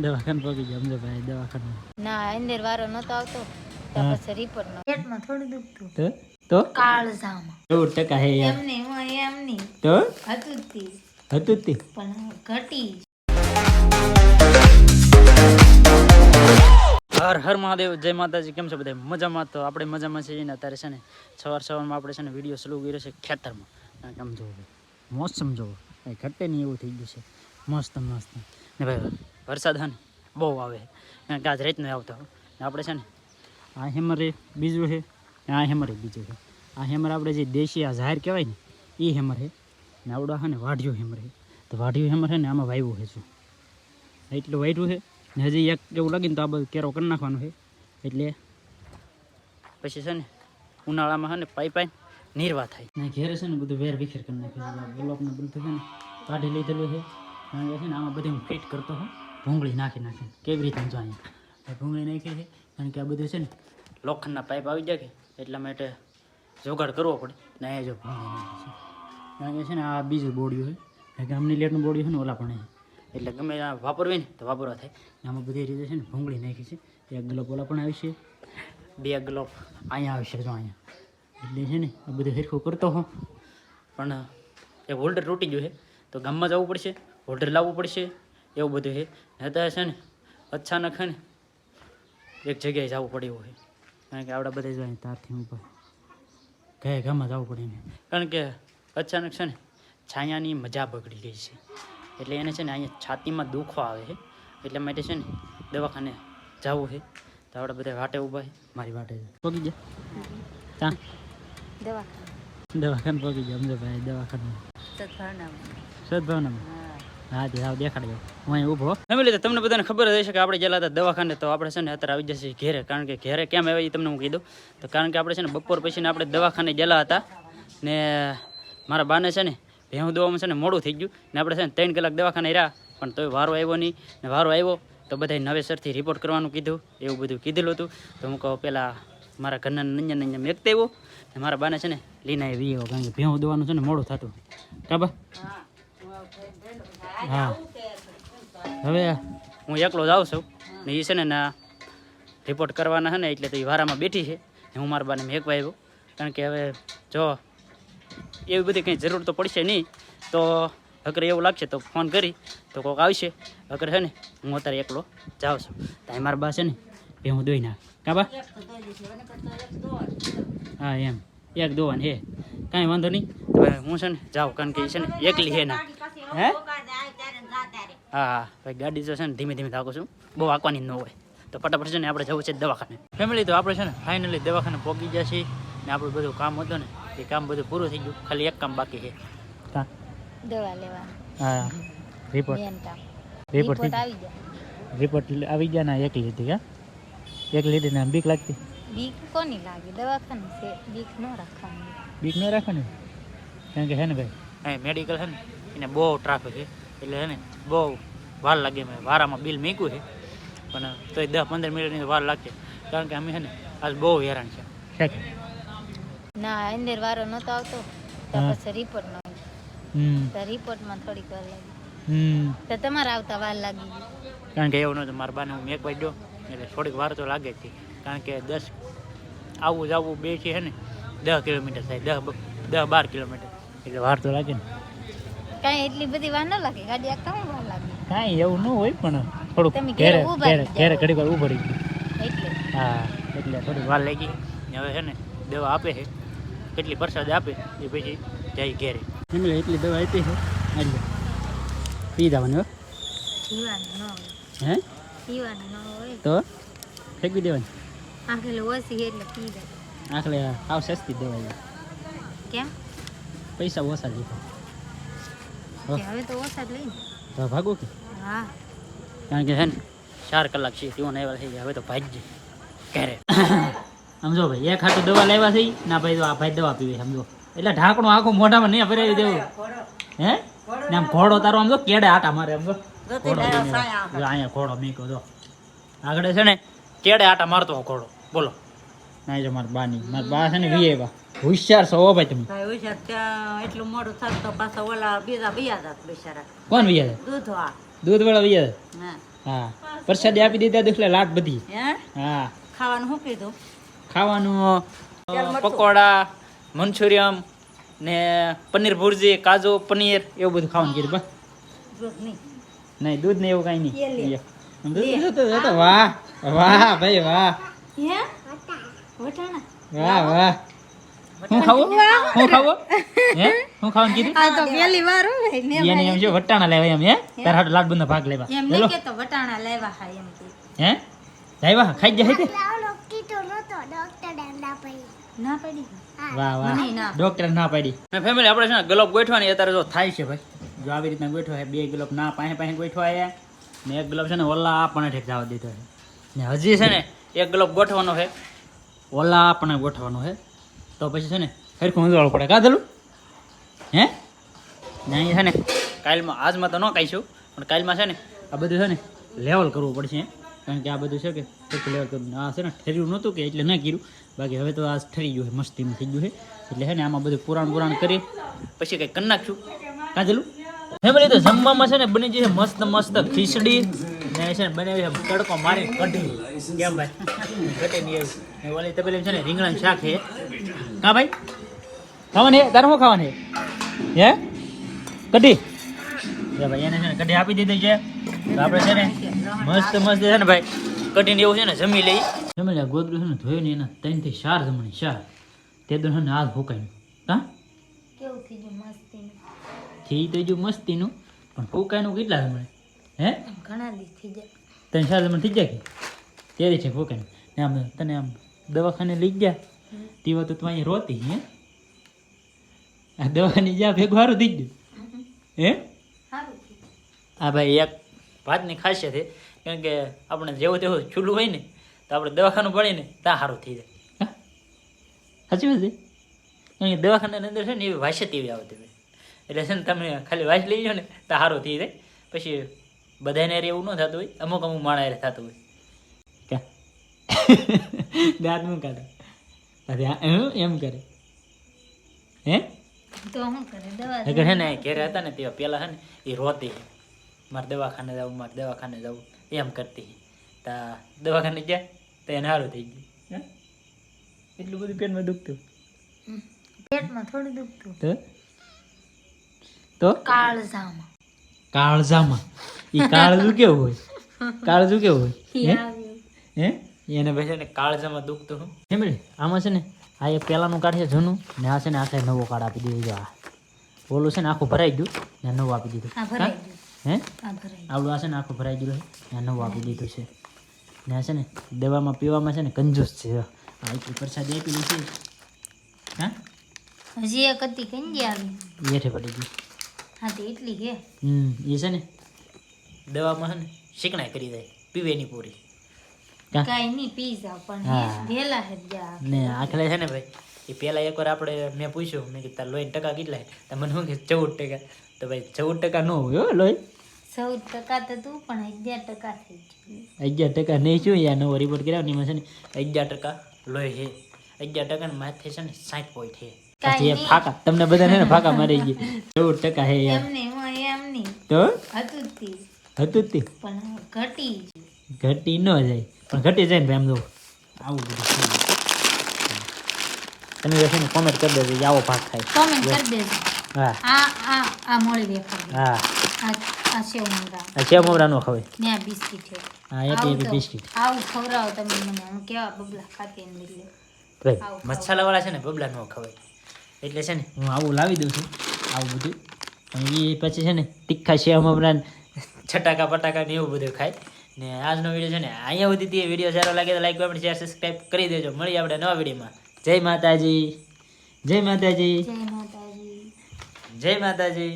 દવાખાને પગી ગયા સમજો ભાઈ દવાખાને. ના અંદર વારો નતો આવતો તો પછી રિપોર્ટ નો. પેટમાં થોડું દુખતું. તો? તો? કાળજામાં ચૌદ ટકા હે યાર. એમને હું એમની તો હતું તી. હતું પણ ઘટી. હર હર મહાદેવ જય માતાજી કેમ છો બધા મજામાં તો આપણે મજામાં છીએ ને અત્યારે છે ને સવાર સવારમાં આપણે છે ને વીડિયો સ્લો કર્યો છે ખેતરમાં. કેમ જોવો ભાઈ? મોસમ જોવો કાંઈ ઘટે નહીં એવું થઈ ગયું છે. મસ્ત મસ્ત. ને ભાઈ વરસાદ હા ને, બહુ આવે કારણ કે આજ રાતનો આવતો. આપણે છે ને, આ હેમર બીજું છે આ હેમર બીજું છે આ હેમર આપણે જે દેશી આ જાહેર કહેવાય ને એ હેમર છે ને આવડો છે ને વાઢિયો હેમર છે તો વાઢિયો હેમર છે ને આમાં વાવ્યું છે શું? એટલું વાઢ્યું છે ને હજી એક એવું લાગે ને તો આ બધું કેરો કરી નાખવાનું છે એટલે પછી છે ને, ઉનાળામાં છે ને પાઈ પાઈ નિર્વા થાય. ને ઘેરે છે ને બધું વેર વિખેર કરી નાખ્યું બ્લોકને બધું છે ને કાઢી લીધેલું છે કારણ કે છે ને આમાં બધું હું ફિટ કરતો હોઉં ભૂંગળી નાખી નાખી. કેવી રીતે જો અહીંયા? ભૂંગળી નાખી છે. કારણ કે આ બધું છે ને, લોખંડના પાઇપ આવી જાય કે, એટલા માટે જોગાડ કરવો પડે. ને અહીંયા જો ભૂંગળી નાખી છે. કારણ કે છે ને, આ બીજું બોડિયું હોય કે અમની લેટનું બોડિયું છે ને, ઓલા પણ એટલે ગમે વાપરવી ને, તો વાપરવા થાય. આમાં બધી રીતે છે ને, ભૂંગળી નાખી છે. એક ગ્લોપ ઓલા પણ આવી છે. બે ગ્લોપ અહીંયા આવશે જો અહીંયા. એટલે છે ને, આ બધું હેરખું કરતો હો. પણ, એ હોલ્ડર તૂટી ગયું છે. તો ગામમાં જવું પડશે, હોલ્ડર લાવવું પડશે. એવું બધું છે. નહીતર છે ને અચાનક છે ને એક જગ્યાએ જવું પડ્યું હોય. કારણ કે આવડા બધા જાય તારથી ઉપર કયા ગામમાં જવું પડે એને કારણ કે અચાનક છે ને છાયાની મજા બગડી ગઈ છે. એટલે એને છે ને અહીંયા છાતીમાં દુખો આવે છે. એટલા માટે છે ને દવાખાને જવું છે. તો આપણે બધા વાટે ઊભા છે. મારી વાટે પગી ગયા? ત્યાં દવાખાને. દવાખાને પગી ગયા સમજો ભાઈ દવાખાને. સદભાવનામાં. સદભાવનામાં? હા હા તે આવ દેખાડજો હું તમને બધાને ખબર જ હશે કે આપણે ગયેલા હતા દવાખાને, તો આપણે છે ને અત્યારે આવી જશે ઘેરે. કારણ કે ઘેરે કેમ આવ્યા એ તમને હું દઉં. તો કારણ કે આપણે છે ને બપોર પછીને આપણે દવાખાને ગયેલા હતા ને મારા બાને છે ને ભેહું દવામાં છે ને મોડું થઈ ગયું ને આપણે છે ને ત્રણ કલાક દવાખાને રહ્યા, પણ તોય વારો આવ્યો નહીં. ને વારો આવ્યો, તો બધાય નવેસરથી રિપોર્ટ કરવાનું કીધું, એવું બધું કીધેલું હતું. તો હું કહું પહેલાં મારા ઘરના નંજા નંજા મેકતા આવ્યો. ને મારા બાને છે ને લીના એ વી આવ્યો કારણ કે ભેહું દવાનું છે ને મોડું થતું. કાબા? હા. હવે હું એકલો જાઉં છું. ને એ છે ને ના રિપોર્ટ કરવાના છે ને એટલે તો એ વારામાં બેઠી છે. હું મારા બાને મેકવા આવ્યો. કારણ કે હવે જો એવી બધી કંઈ જરૂર તો પડશે નહીં. તો અગર એવું લાગશે તો ફોન કરી તો કોઈક આવશે. અગર છે ને હું અત્યારે એકલો જાઉં છું. ત્યાં મારા બા છે ને એ હું દોઈ નાખ. કાબા હા એમ. એક દોવાની હે કાંઈ વાંધો નહીં. હવે હું છે ને જાઉં કારણ કે એ છે ને એકલી હે ના હે? હા હા. ભાઈ ગાડી જો છે ને ધીમે ધીમે થાકું છું. બહુ આંકવાની ન હોય. તો ફટાફટ છે ને આપણે જવું છે દવાખાને. ફેમિલી તો આપણે છે ને ફાઇનલી દવાખાને પહોંચી ગયા છીએ ને આપણું બધું કામ હતું ને એ કામ બધું પૂરું થઈ ગયું. ખાલી એક કામ બાકી છે. હા. દવા હા રિપોર્ટ રિપોર્ટ રિપોર્ટ આવી ગયા. રિપોર્ટ આવી ગયા ના એક લીધી કા એક લીધી ને બીક લાગતી? બીક કોની લાગે? દવાખાને છે. બીક ન રાખવાની. બીક ન રાખવાની? કારણ કે હે ને ભાઈ મેડિકલ છે ને. એને બહુ ટ્રાફિક છે. એટલે ને બહુ વાર લાગે મેં વારામાં બિલ મૂક્યું છે. પણ તોય દસ પંદર મિનિટની વાર લાગશે. કારણ કે અમે છે ને આજ બહુ હેરાન છે. ના અંદર વારો નતો આવતો. પછી રિપોર્ટ નો. તો રિપોર્ટમાં થોડીક વાર લાગી. તો તમારે આવતા વાર લાગી કારણ કે એવું નહોતું મારા બાને હું મેક વાગ્યો. એટલે થોડીક વાર તો લાગે જ હતી કારણ કે દસ આવું જવું બે છે ને દસ કિલોમીટર થાય દસ દસ બાર કિલોમીટર. એટલે વાર તો લાગે ને. કાંઈ એટલી બધી વાર ન લાગે. ગાડી આખતા હું વાર લાગે. કાંઈ એવું ન હોય પણ થોડુંક તમે ઘેરે ઘેરે ઘેરે. ઘડીક વાર ઊભા રહી એટલે. હા એટલે થોડી વાર લાગી. હવે છે ને દવા આપે છે. કેટલી પ્રસાદ આપે એ પછી જાય ઘેરે. એમને એટલી દવા આપી છે. એટલે પી જવાની હો. પીવાનું ન હોય. હે? તો ફેંકી દેવાની. આખલે ઓછી એટલે પી દે આખલે આવ સસ્તી દવા કેમ? પૈસા ઓછા લીધા. હવે તો વરસાદ જ લઈને ભાગો કે? હા. કારણ કે છે ને ચાર કલાક છે તેઓ આવ્યા થઈ ગયા હવે તો ભાઈ જ ક્યારે સમજો ભાઈ એક હાથું દવા લેવા થઈ ના ભાઈ તો આ ભાઈ દવા પીવે સમજો. એટલે ઢાંકણું આખું મોઢામાં નહીં ફેરાવી દેવું. હે? ને આમ ઘોડો તારો આમ જો કેડે આટા મારે આમ જો ઘોડો અહીંયા ઘોડો મીકો જો. આગળ છે ને કેડે આટા મારતો ઘોડો. બોલો. ના જો મારા બાની. મારા બા છે ને વી બા હોશિયાર છો ભાઈ તમે. ભાઈ હોશિયાર ત્યાં એટલું મોડું થતું તો પાછા ઓલા બીજા બીયા જાત બિચારા. કોણ વીએ દૂધ વાળા. દૂધ વાળા બીયા હા. હા. પ્રસાદી આપી દીધા દેખલે લાટ બધી. હે? હા. ખાવાનું શું કીધું? ખાવાનું પકોડા મંચુરિયમ ને પનીર ભુરજી કાજુ પનીર એવું બધું ખાવાનું કીધું બસ. નહીં દૂધ ને એવું કઈ નહીં. દૂધ વાહ વાહ ભાઈ વાહ. વાહ વાહ. હું ખાવું? હું ખાવું? હે? હું ખાવાનું કીધું? આ તો પહેલી વાર હોય એને એમ છે વટાણા લેવા એમ હે? તારા હાટુ લાડ બંધ ભાગ લેવા. એમ હેલો. નહીં કેતો વટાણા લેવા હા એમ કે. હે? લાવ્યા ખાઈ જાય તે? ના પડી? વાહ વાહ. મને ના. ડોક્ટર ના ફેમિલી આપણે છે ને ગ્લોબ ગોઠવાની અત્યારે જો થાય છે ભાઈ. જો આવી રીતના ગોઠવાય છે બે ગ્લોબ ના પાસે પાસે ગોઠવાયા. ને એક ગ્લોબ છે ને ઓલા આપણને ઠેક જવા દીધો છે. ને હજી છે ને એક ગ્લોબ ગોઠવાનો છે. ઓલા આપણે ગોઠવાનો છે તો પછી છે ને સરખું ઊંધવાળું પડે. કાધેલું હે? નહીં છે ને, કાલમાં, આજમાં તો ન કાઢીશું પણ કાલમાં છે ને, આ બધું છે ને લેવલ કરવું પડશે કારણ કે આ બધું છે કે સરખું લેવલ કરવું. આ છે ને, ઠર્યું નહોતું કે એટલે ન કર્યું. બાકી હવે તો આ ઠરી ગયું છે મસ્તીમાં થઈ ગયું છે એટલે છે ને, આમાં બધું પુરાણ પુરાણ કરી, પછી કંઈક કરી નાખશું. કાજલું ફેમિલી તો જમવામાં છે ને, બની જશે મસ્ત મસ્ત ખીચડી ને છે ને બનાવી તડકો મારી કઢી. કેમ ભાઈ? ઘટે નહીં એવું. ઓલી તપેલી છે ને રીંગણ શાક છે. હા ભાઈ? ખાવાની તારે શું ખાવાની હે? કઢી? એ ભાઈ એને છે ને કઢી આપી દીધી છે. તો આપણે છે ને મસ્ત મસ્ત છે ને ભાઈ કઢીને એવું છે ને જમી લઈ જમી લે ગોદડું છે ને ધોયું ને એના ત્રણથી ચાર જમણી ચાર તે તો ને હાથ ફૂકાયું હા? કેવું થઈ ગયું મસ્તીનું? થઈ તો જો મસ્તીનું પણ ફૂકાયનું કેટલા જમણે હે? ઘણા દી થઈ જાય. ચાર જમણ થઈ જાય કે? તેરી છે ફૂકાયનું ને. આમ તને આમ દવાખાને લઈ ગયા. તેવા તો તું અહીંયા રોતી હે? આ દવાની જ્યાં ભેગું સારું થઈ ગયું. હે? સારું. આ ભાઈ એક વાતની ખાસિયત છે. કારણ કે આપણે જેવું તેવું ચૂલું હોય ને તો આપણે દવાખાનું પડીને ત્યાં સારું થઈ જાય. હા? સાચી વાત છે? કારણ કે દવાખાનાની અંદર છે ને એવી વાસત એવી આવતી એટલે છે ને તમે ખાલી વાસ લઈ જાઓ ને તો સારું થઈ જાય. પછી બધાને એવું ન થતું હોય અમુક અમુક માણા થતું હોય. દાંત હું કાઢે. હં? એમ કરે. હે? તો શું કરે? દવા હે ને ઘેરે હતા ને તે પેલા હે ને એ રોતી મારે દવાખાને જવું મારે દવાખાને જવું. એમ કરતી તા દવાખાને ગયા તો એને સારું થઈ ગયું. હે? એટલું બધું પેટમાં દુખતું? પેટમાં થોડું દુખતું. તો? તો? કાળજામાં કાળજામાં. એ કાળજું કેવું હોય? કાળજું કેવું હોય? હે? એને છે ને કાળજામાં દુખતું હું ફેમિલી આમાં છે ને આ એક પહેલાંનું કાર્ડ છે જૂનું ને આ છે ને આખે નવો કાર્ડ આપી દીધો આ ઓલું છે ને આખું ભરાઈ ગયું ને નવો આપી દીધું. હે આવડું આ છે ને આખું ભરાઈ ગયું ને નવું આપી દીધું છે. ને આ છે ને દવામાં પીવામાં છે ને કંજૂસ છે. આ એટલી પ્રસાદી આપી છે. હા? હજી એક હતી કંજી આવી? એઠે પડી ગઈ. હા તે એટલી હે હમ એ છે ને. દવામાં છે ને શીકણાઈ કરી દે પીવેની પૂરી. કા કાંઈ નહીં પી જાવ પણ વેલા હે ને આખલે છે ને ભાઈ એ પહેલાં એકવાર આપણે મેં પૂછ્યું મેં કીધું તાર ટકા કેટલા તો મને શું કે ચૌદ ટકા. તો ભાઈ ચૌદ ટકા ન હોય હો લોહી. ચૌદ ટકા તો તું પણ અગિયાર ટકા થઈ અગિયાર ટકા નહીં છું યાર નવો રિપોર્ટ કર્યો ને એમાં છે ને અગિયાર ટકા લોહી છે. અગિયાર ટકા ને માથે છે ને સાઠ પોઈન્ટ છે. પછી એ ફાકા. તમને બધાને ને ફાકા મારી ગઈ. ચૌદ ટકા હે યાર. તો? હતું તી ઘટી ઘટી ન જાય. પણ ઘટી જાય ને ભાઈ આમ જો. આવું બધું તમે છે ને કોમેન્ટ કરી દેજો કે આવો ભાગ થાય. કોમેન્ટ કરી દેજો. હા. આ આ આ મોળી વેફર હા. આ આ સેવ મંગા આ છે મમરાનો ખવાય. ને આ બિસ્કિટ છે. હા આવું બિસ્કિટ. આવું ખવડાવો તમે મને. હું કેવા બબલા ખાતી ને મસાલાવાળા છે ને બબલા નો ખવાય. એટલે છે ને હું આવું લાવી દઉં છું આવું બધું. અને એ પછી છે ને તીખા સેવ મમરા છટાકા પટાકા ને એવું બધું ખાય. ને આજનો વીડિયો છે ને અહીંયા સુધી તે વીડિયો સારો લાગે તો લાઈક કમેન્ટ શેર સબસ્ક્રાઈબ કરી દેજો. મળીએ આપણે નવા વિડીયોમાં જય માતાજી. જય માતાજી. જય માતાજી. જય માતાજી.